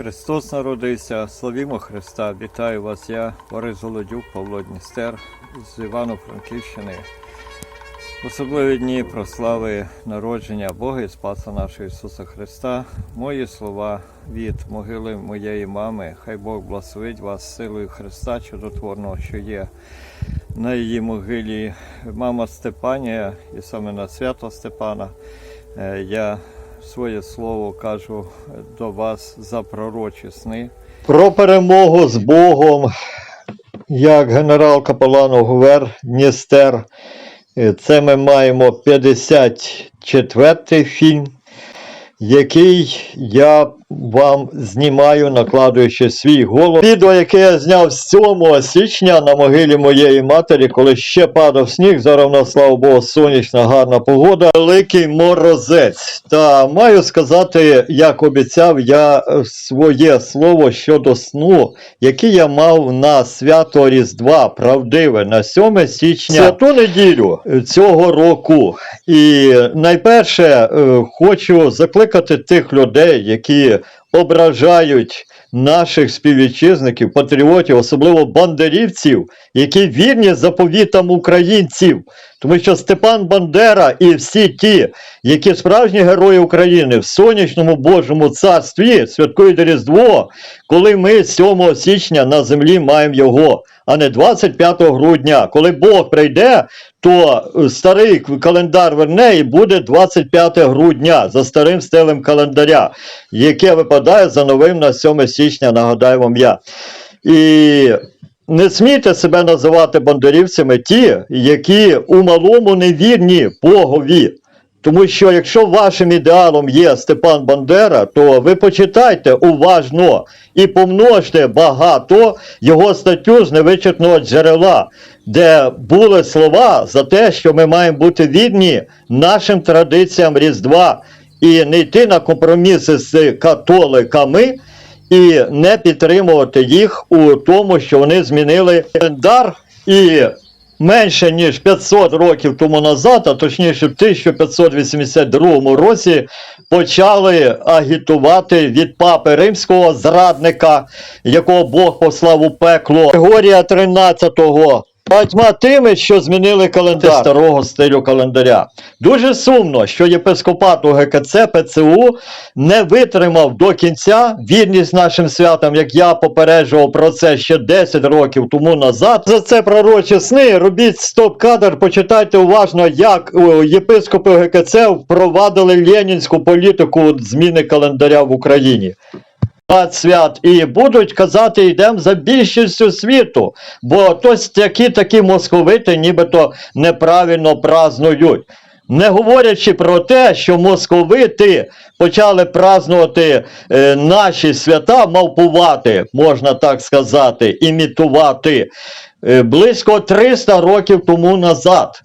Христос народився, славімо Христа! Вітаю вас, я Борис Голодюк, Павло Дністер з Івано-Франківщини. Особливі дні прослави народження Бога і Спаса нашого Ісуса Христа. Мої слова від могили моєї мами. Хай Бог благословить вас силою Христа чудотворного, що є на її могилі. Мама Степанія, і саме на свято Степана. е, Я своє слово кажу до вас за пророчі сни. Про перемогу з Богом, як генерал Капелан Гувер Дністер. Е, Це ми маємо 54-й фільм, який я вам знімаю, накладуючи свій голос. Відео, яке я зняв 7 січня на могилі моєї матері, коли ще падав сніг, зараз в нас, слава Богу, сонячна, гарна погода. Великий морозець. Та маю сказати, як обіцяв я е, своє слово щодо сну, який я мав на свято Різдва, правдиве, на 7 січня, святу неділю е, цього року. І найперше е, хочу закликати тих людей, які ображають наших співвітчизників, патріотів, особливо бандерівців, які вірні заповітам українців. Тому що Степан Бандера і всі ті, які справжні герої України в сонячному Божому царстві святкують Різдво, коли ми 7 січня на землі маємо його, а не 25 грудня. Коли Бог прийде, то е, старий календар верне і буде 25 грудня за старим стилем календаря, яке випадає за новим на 7 січня, нагадаю вам я. І не смійте себе називати бандерівцями ті, які у малому невірні Богові. Тому що якщо вашим ідеалом є Степан Бандера, то ви почитайте уважно і помножте багато його статтю з невичерпного джерела, де були слова за те, що ми маємо бути відні нашим традиціям Різдва і не йти на компроміси з католиками і не підтримувати їх у тому, що вони змінили календар і менше ніж 500 років тому назад, а точніше в 1582 році, почали агітувати від папи римського зрадника, якого Бог послав у пекло Григорія 13-го. Батьма тими, що змінили календар старого стилю календаря. Дуже сумно, що єпископат УГКЦ ПЦУ не витримав до кінця вірність нашим святам, як я попереджував про це ще 10 років тому назад. За це пророчі сни. Робіть стоп-кадр, почитайте уважно, як о, єпископи УГКЦ впровадили ленінську політику зміни календаря в Україні. Свят і будуть казати, йдемо за більшістю світу, бо тось такі такі московити нібито неправильно празнують. Не говорячи про те, що московити почали празнувати е, наші свята, мавпувати, можна так сказати, імітувати е, близько 300 років тому назад.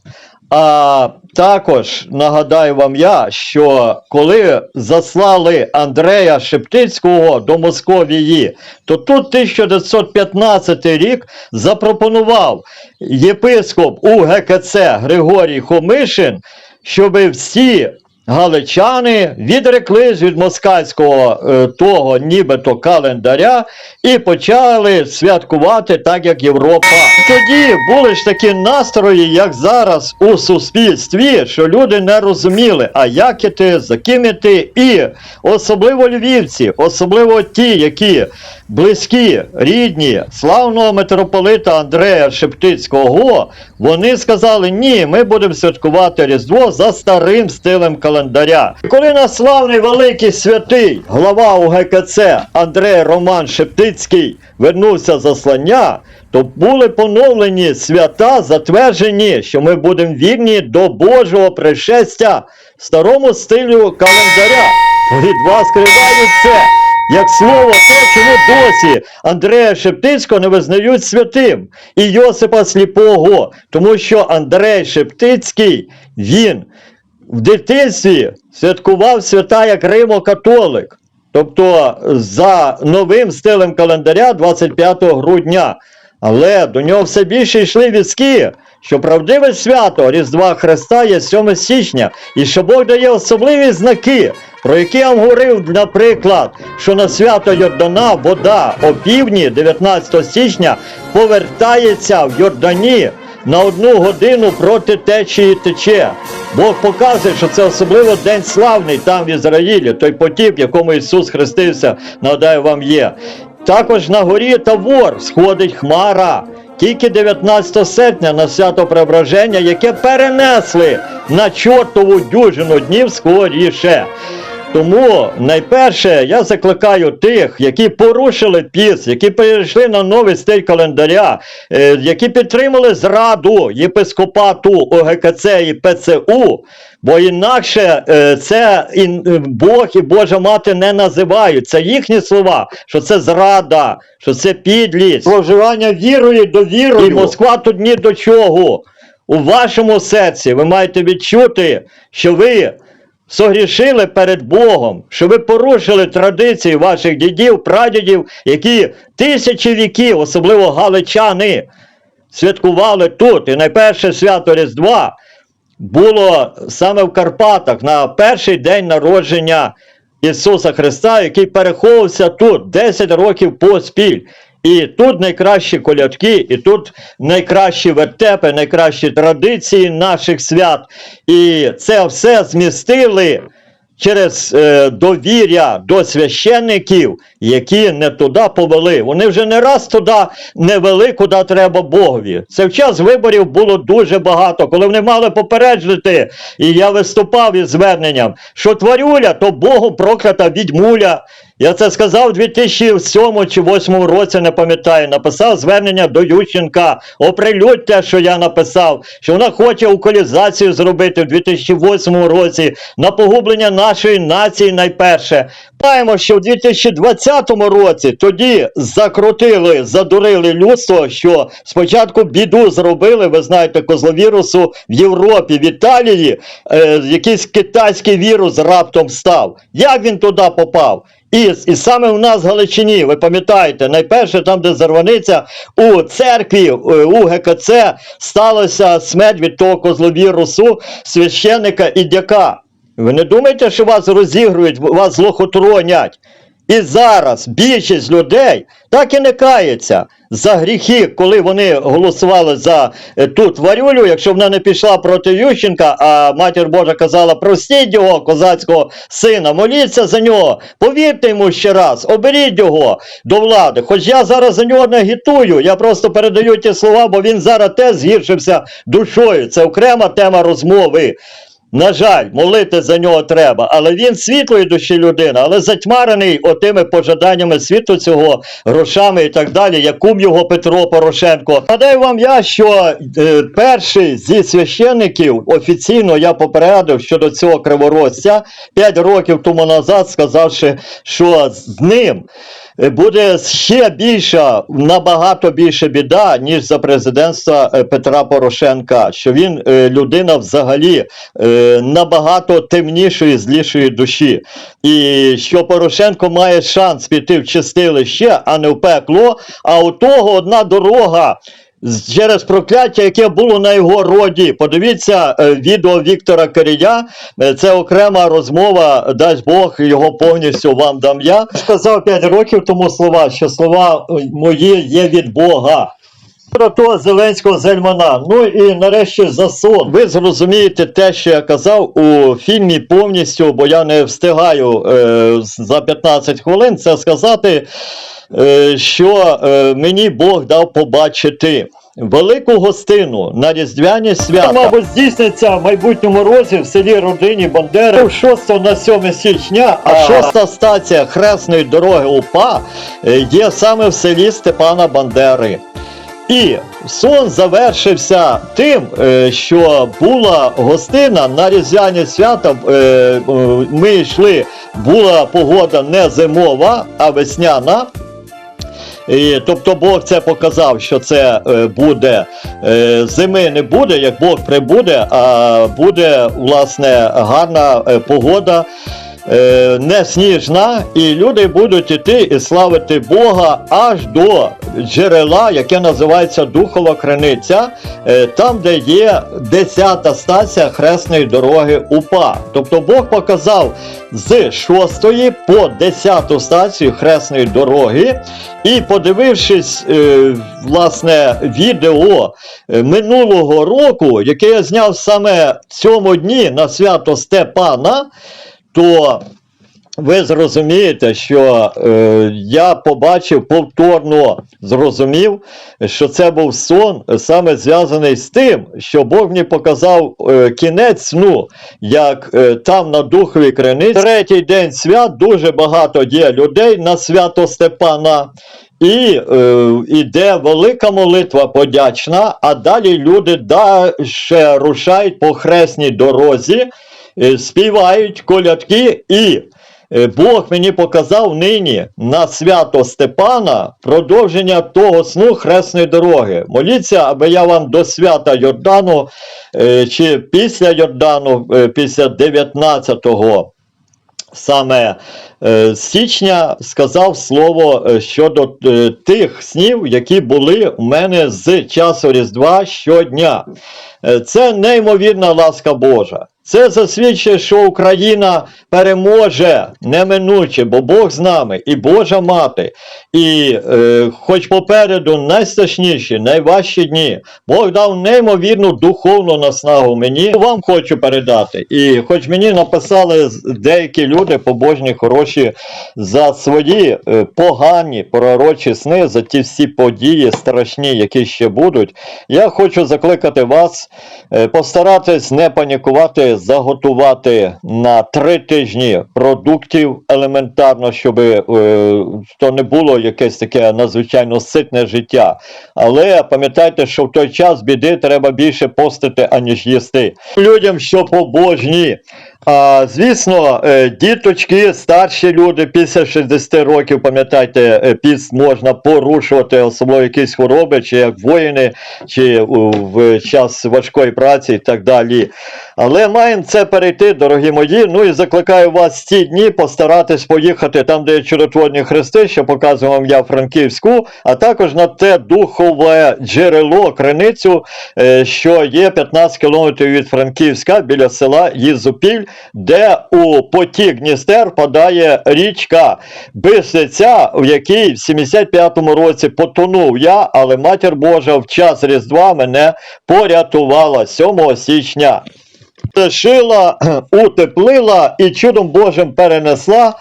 А також нагадаю вам я, що коли заслали Андрея Шептицького до Московії, то тут 1915 рік запропонував єпископ УГКЦ Григорій Хомишин, щоб всі галичани відреклись від москальського е, того нібито календаря і почали святкувати так, як Європа. Тоді були ж такі настрої, як зараз у суспільстві, що люди не розуміли, а як іти, за ким іти, і особливо львівці, особливо ті, які близькі, рідні, славного митрополита Андрея Шептицького, вони сказали, ні, ми будемо святкувати Різдво за старим стилем календаря. І коли наш славний великий святий, глава УГКЦ Андрей Роман Шептицький вернувся з заслання, то були поновлені свята, затверджені, що ми будемо вірні до Божого пришестя старому стилю календаря. Від вас скривають це. Як слово, те, чому досі Андрея Шептицького не визнають святим і Йосипа Сліпого, тому що Андрей Шептицький, він в дитинстві святкував свята як Римо-католик. Тобто за новим стилем календаря 25 грудня. Але до нього все більше йшли візки, що правдиве свято Різдва Христа є 7 січня, і що Бог дає особливі знаки про які я вам говорив, наприклад, що на свято Йордана вода о півдні 19 січня повертається в Йордані на одну годину проти течії тече. Бог показує, що це особливо день славний там в Ізраїлі, той потіп, якому Ісус хрестився, нагадаю вам є. Також на горі Тавор сходить хмара. Тільки 19 серпня на свято Преображення, яке перенесли на чортову дюжину днів скоріше. Тому найперше я закликаю тих, які порушили піс, які перейшли на новий стиль календаря, е, які підтримали зраду єпископату ОГКЦ і ПЦУ, бо інакше е, це і, е, Бог і Божа мати не називають. Це їхні слова, що це зрада, що це підлість, проживання вірою до вірою. І Москва тут ні до чого. У вашому серці ви маєте відчути, що ви согрішили перед Богом, що ви порушили традиції ваших дідів, прадідів, які тисячі віків, особливо галичани, святкували тут. І найперше свято Різдва було саме в Карпатах на перший день народження Ісуса Христа, який переховувався тут 10 років поспіль. І тут найкращі колядки, і тут найкращі вертепи, найкращі традиції наших свят. І це все змістили через е, довір'я до священників, які не туди повели. Вони вже не раз туди не вели, куди треба Богові. Це в час виборів було дуже багато, коли вони мали попереджити, і я виступав із зверненням, що тварюля, то Богом проклята відьмуля. Я це сказав у 2007 чи 2008 році, не пам'ятаю. Написав звернення до Ющенка. Оприлюдь те, що я написав, що вона хоче уколізацію зробити в 2008 році на погублення нашої нації найперше. Маємо, що в 2020 році тоді закрутили, задурили людство, що спочатку біду зробили, ви знаєте, козловірусу в Європі, в Італії, е, якийсь китайський вірус раптом став. Як він туди попав? І, і саме у нас в Галичині, ви пам'ятаєте, найперше там, де Зарваниця, у церкві, е, у ГКЦ сталося смерть від того козловірусу, священника і дяка. Ви не думаєте, що вас розігрують, вас злохотронять? І зараз більшість людей так і не кається за гріхи, коли вони голосували за е, ту тварюлю, якщо вона не пішла проти Ющенка, а матір Божа казала, простіть його, козацького сина, моліться за нього, повірте йому ще раз, оберіть його до влади. Хоч я зараз за нього не агітую, я просто передаю ті слова, бо він зараз теж згіршився душою. Це окрема тема розмови. На жаль, молити за нього треба, але він світлої душі людина, але затьмарений отими пожаданнями світу цього, грошами і так далі, як кум його Петро Порошенко. Гадаю вам я, що е, перший зі священників офіційно я попередив щодо цього криворожця 5 років тому назад, сказавши, що з ним буде ще більша, набагато більше біда, ніж за президентства е, Петра Порошенка, що він е, людина взагалі е, набагато темнішої, злішої душі. І що Порошенко має шанс піти в чистилище, а не в пекло, а у того одна дорога. Через прокляття, яке було на його роді. Подивіться е, відео Віктора Кирія. Е, Це окрема розмова. Дасть Бог його повністю вам дам я. Сказав 5 років тому слова, що слова е, мої є від Бога. Про того Зеленського Зельмана. Ну і нарешті за сон. Ви зрозумієте те, що я казав у фільмі повністю, бо я не встигаю е, за 15 хвилин це сказати, е, що е, мені Бог дав побачити. Велику гостину на різдвяні свята. Мабуть, здійсниться в майбутньому році в селі родині Бандери 6 на 7 січня, а шоста стація хресної дороги УПА е, є саме в селі Степана Бандери. І сон завершився тим, е, що була гостина на різдвяні свята. е, е, Ми йшли, була погода не зимова, а весняна. І, тобто Бог це показав, що це буде зими не буде, як Бог прибуде, а буде власне гарна погода. Е, Не сніжна, і люди будуть іти і славити Бога аж до джерела, яке називається Духова Криниця, е, там, де є 10-та стація хресної дороги УПА. Тобто Бог показав з 6 по 10 стацію хресної дороги, і подивившись, е, власне, відео е, минулого року, яке я зняв саме в цьому дні на свято Степана, то ви зрозумієте, що е, я побачив повторно зрозумів, що це був сон е, саме зв'язаний з тим, що Бог мені показав е, кінець сну, як е, там на Духовій криниці. Третій день свят дуже багато є людей на свято Степана. І е, іде велика молитва подячна, а далі люди далі рушають по хресній дорозі, співають колядки і Е, Бог мені показав нині на свято Степана продовження того сну хресної дороги. Моліться, аби я вам до свята Йордану е, чи після Йордану, е, після 19-го саме е, січня сказав слово е, щодо е, тих снів, які були у мене з часу Різдва щодня. Е, Це неймовірна ласка Божа. Це засвідчує, що Україна переможе неминуче, бо Бог з нами і Божа мати. І е, хоч попереду найстрашніші, найважчі дні, Бог дав неймовірну духовну наснагу мені. Вам хочу передати. І хоч мені написали деякі люди, побожні, хороші, за свої е, погані пророчі сни, за ті всі події страшні, які ще будуть, я хочу закликати вас е, постаратись не панікувати, заготувати на три тижні продуктів елементарно, щоб е, то не було якесь таке надзвичайно ситне життя. Але пам'ятайте, що в той час біди треба більше постити, аніж їсти. Людям, що побожні. А, звісно, е, діточки, старші люди після 60 років, пам'ятайте, е, піст можна порушувати, особливо якісь хвороби, чи як воїни, чи в час важкої праці і так далі. Але маємо це перейти, дорогі мої. Ну і закликаю вас ці дні постаратись поїхати там, де є чудотворні хрести, що показую вам я Франківську, а також на те духове джерело, криницю, е, що є 15 кілометрів від Франківська біля села Їзупіль, де у потік Дністер падає річка Бисиця, в якій в 75-му році потонув я, але Матір Божа в час Різдва мене порятувала 7 січня. Шила, утеплила і чудом Божим перенесла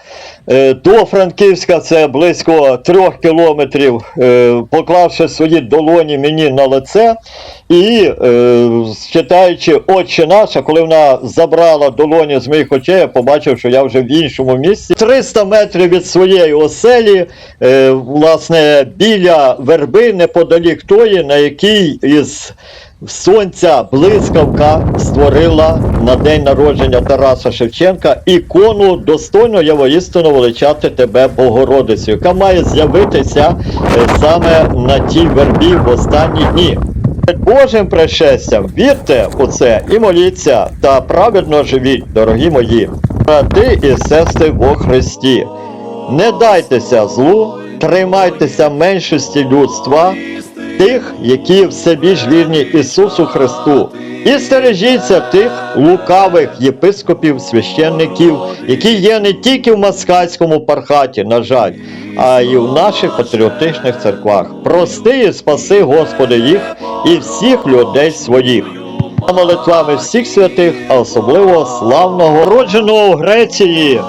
е, до Франківська, це близько трьох кілометрів, е, поклавши свої долоні мені на лице. І е, читаючи Отче наш, а коли вона забрала долоні з моїх очей, я побачив, що я вже в іншому місці. 300 метрів від своєї оселі, власне, біля верби, неподалік тої, на якій із сонця блискавка створила на день народження Тараса Шевченка ікону достойно я воістину величати тебе Богородицю, яка має з'явитися е, саме на тій вербі в останні дні. Перед Божим пришестям вірте у це і моліться та праведно живіть, дорогі мої, брати і сестри во Христі. Не дайтеся злу, тримайтеся меншості людства, тих, які все більш вірні Ісусу Христу. І стережіться тих лукавих єпископів, священників, які є не тільки в Маскальському пархаті, на жаль, а й в наших патріотичних церквах. Прости і спаси, Господи, їх і всіх людей своїх. За молитвами всіх святих, а особливо славного родженого у Греції,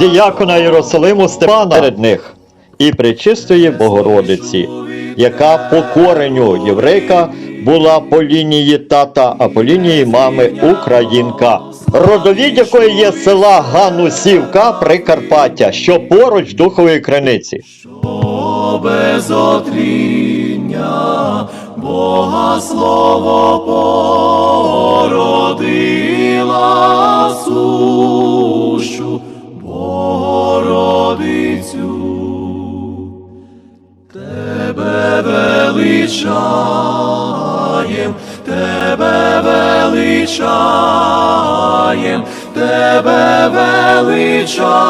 діякона Єрусалиму Степана серед них і пречистої Богородиці, яка по кореню єврейка була по лінії тата, а по лінії мами українка. Родовід якої є села Ганусівка Прикарпаття, що поруч духової криниці. без отління Бога слово породила сущу Богородицю. Тебе величаєм, тебе величаєм, тебе величаєм.